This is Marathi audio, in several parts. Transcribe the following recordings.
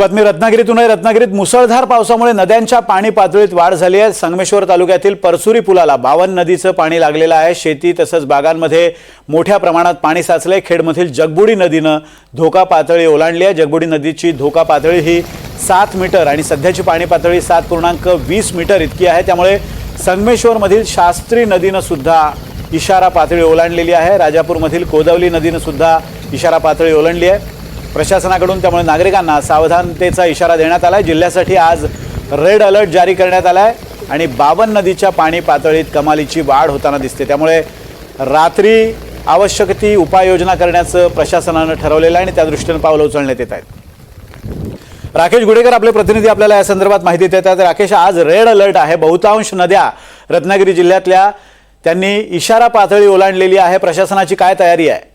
बातमी रत्नागिरीतून आहे. रत्नागिरीत मुसळधार पावसामुळे नद्यांच्या पाणी पातळीत वाढ झाली आहे. संगमेश्वर तालुक्यातील परसुरी पुलाला बावन नदीचं पाणी लागलेलं आहे. शेती तसंच बागांमध्ये मोठ्या प्रमाणात पाणी साचलंय. खेडमधील जगबुडी नदीनं धोका पातळी ओलांडली आहे. जगबुडी नदीची धोका पातळी ही सात मीटर आणि सध्याची पाणी पातळी सात पूर्णांक वीस मीटर इतकी आहे. त्यामुळे संगमेश्वरमधील शास्त्री नदीनं सुद्धा इशारा पातळी ओलांडलेली आहे. राजापूरमधील कोदवली नदीनं सुद्धा इशारा पातळी ओलांडली आहे. प्रशासनाकडून त्यामुळे नागरिकांना सावधानतेचा इशारा देण्यात आला आहे जिल्ह्यासाठी आज रेड अलर्ट जारी करण्यात आला आहे आणि बावन नदीच्या पाणी पातळीत कमालीची वाढ होताना दिसते. त्यामुळे रात्री आवश्यक ती उपाययोजना करण्याचं प्रशासनानं ठरवलेलं आहे आणि त्या दृष्टीनं पावलं उचलण्यात येत आहेत. राकेश गुडेकर आपले प्रतिनिधी आपल्याला या संदर्भात माहिती देत आहेत. राकेश आज रेड अलर्ट आहे. बहुतांश नद्या रत्नागिरी जिल्ह्यातल्या त्यांनी इशारा पातळी ओलांडलेली आहे. प्रशासनाची काय तयारी आहे?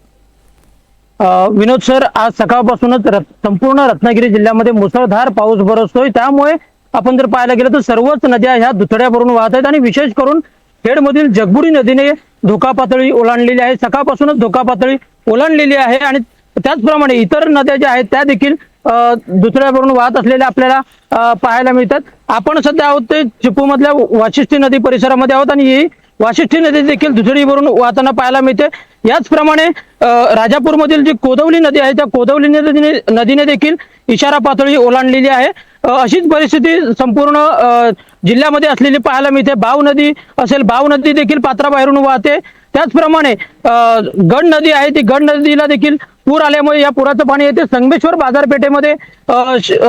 विनोद सर आज सकाळपासूनच रत- संपूर्ण रत्नागिरी जिल्ह्यामध्ये मुसळधार पाऊस बरसतोय. त्यामुळे आपण जर पाहायला गेलं तर सर्वच नद्या ह्या दुथड्याभरून वाहत आहेत आणि विशेष करून खेडमधील जगबुडी नदीने धोका पातळी ओलांडलेली आहे. सकाळपासूनच धोका पातळी ओलांडलेली आहे आणि त्याचप्रमाणे इतर नद्या ज्या आहेत त्या देखील दुसऱ्यावरून वाहत असलेल्या आपल्याला पाहायला मिळतात. आपण सध्या आहोत ते चिपू मधल्या वाशिष्ठी नदी परिसरामध्ये आहोत आणि ही वाशिष्ठी नदी देखील दुथडी वाहताना पाहायला मिळते. याचप्रमाणे राजापूरमधील जी कोदवली नदी आहे त्या कोदवली नदीने नदीने देखील इशारा पातळी ओलांडलेली आहे. अशीच परिस्थिती संपूर्ण जिल्ह्यामध्ये असलेली पाहायला मिळते. बाव नदी असेल बाव नदी देखील पात्राबाहेरून वाहते. त्याचप्रमाणे गड नदी आहे ती गड नदीला देखील पूर आल्यामुळे या पुराचं पाणी येते संगमेश्वर बाजारपेठेमध्ये संगमेश्वर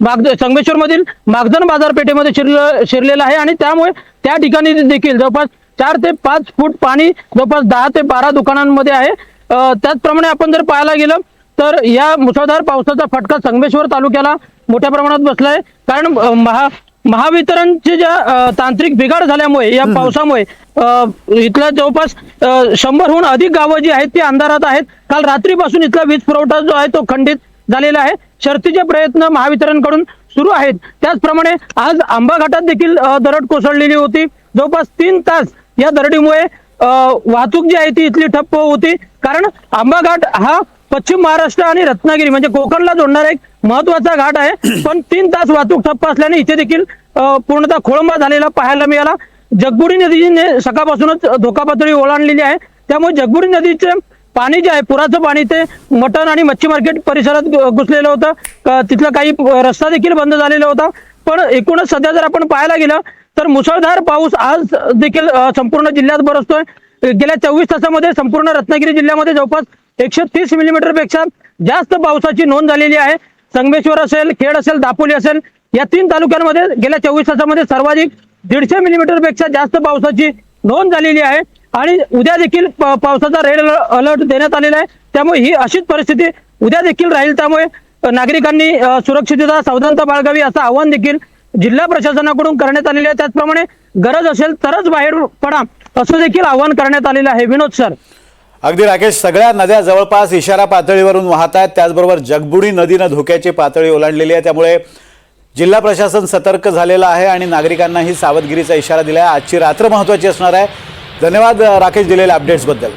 मधील संगमेश्वरमधील मागधन बाजारपेठेमध्ये शिरलं शिरलेलं आहे आणि त्यामुळे त्या ठिकाणी देखील जवळपास चार ते पाच फूट पाणी जवळपास दहा ते बारा दुकानांमध्ये आहे. त्याचप्रमाणे आपण जर पाहायला गेलं तर या मुसळधार पावसाचा फटका संगमेश्वर तालुक्याला मोठ्या प्रमाणात बसलाय. कारण महा महावितरणचे ज्या अ, तांत्रिक बिघाड झाल्यामुळे या पावसामुळे अ, इथल्या जवळपास अ, शंभरहून अधिक गावं जी आहेत ती अंधारात आहेत. काल रात्रीपासून इथला वीज पुरवठा जो आहे तो खंडित झालेला आहे. शर्तीचे प्रयत्न महावितरणकडून सुरू आहेत. त्याचप्रमाणे आज आंबा घाटात देखील अ, दरड कोसळलेली होती. जवळपास तीन तास या दरडीमुळे अ, वाहतूक जी आहे ती इथली ठप्प होती. कारण आंबा घाट हा पश्चिम महाराष्ट्र आणि रत्नागिरी म्हणजे कोकणला जोडणारा एक महत्त्वाचा घाट आहे. पण तीन तास वाहतूक ठप्प असल्याने इथे देखील पूर्णतः खोळंबा झालेला पाहायला मिळाला. जगबुडी नदीने सकाळपासूनच धोका पातळी ओलांडलेली आहे. त्यामुळे जगबुडी नदीचे पाणी जे आहे पुराचं पाणी ते मटण आणि मच्छी मार्केट परिसरात घुसलेलं होतं. तिथला काही रस्ता देखील बंद झालेला होता. पण एकूणच सध्या जर आपण पाहायला गेलं तर मुसळधार पाऊस आज देखील संपूर्ण जिल्ह्यात बरसतोय. गेल्या चोवीस तासामध्ये संपूर्ण रत्नागिरी जिल्ह्यामध्ये जवळपास एकशे तीस मिलीमीटरपेक्षा जास्त पावसाची नोंद झालेली आहे. संगमेश्वर असेल खेड असेल दापोली असेल या तीन तालुक्यांमध्ये गेल्या चोवीस तासामध्ये सर्वाधिक दीडशे मिलीमीटरपेक्षा जास्त पावसाची नोंद झालेली आहे. आणि उद्या देखील पावसाचा रेड अलर्ट देण्यात आलेला आहे. त्यामुळे ही अशीच परिस्थिती उद्या देखील राहील. त्यामुळे नागरिकांनी सुरक्षितता सावधानता बाळगावी असं आवाहन देखील जिल्हा प्रशासनाकडून करण्यात आलेले आहे. त्याचप्रमाणे गरज असेल तरच बाहेर पडा असं देखील आवाहन करण्यात आलेलं आहे. विनोद सर. अगदी राकेश सगळ्या नद्या जवळपास इशारा पातळीवरून वाहत आहेत त्याचबरोबर जगबुडी नदीनं धोक्याची पातळी ओलांडलेली आहे. त्यामुळे जिल्हा प्रशासन सतर्क झालेलं आहे आणि नागरिकांनाही सावधगिरीचा इशारा दिला आहे आजची रात्र महत्त्वाची असणार आहे. धन्यवाद राकेश दिलेल्या अपडेट्सबद्दल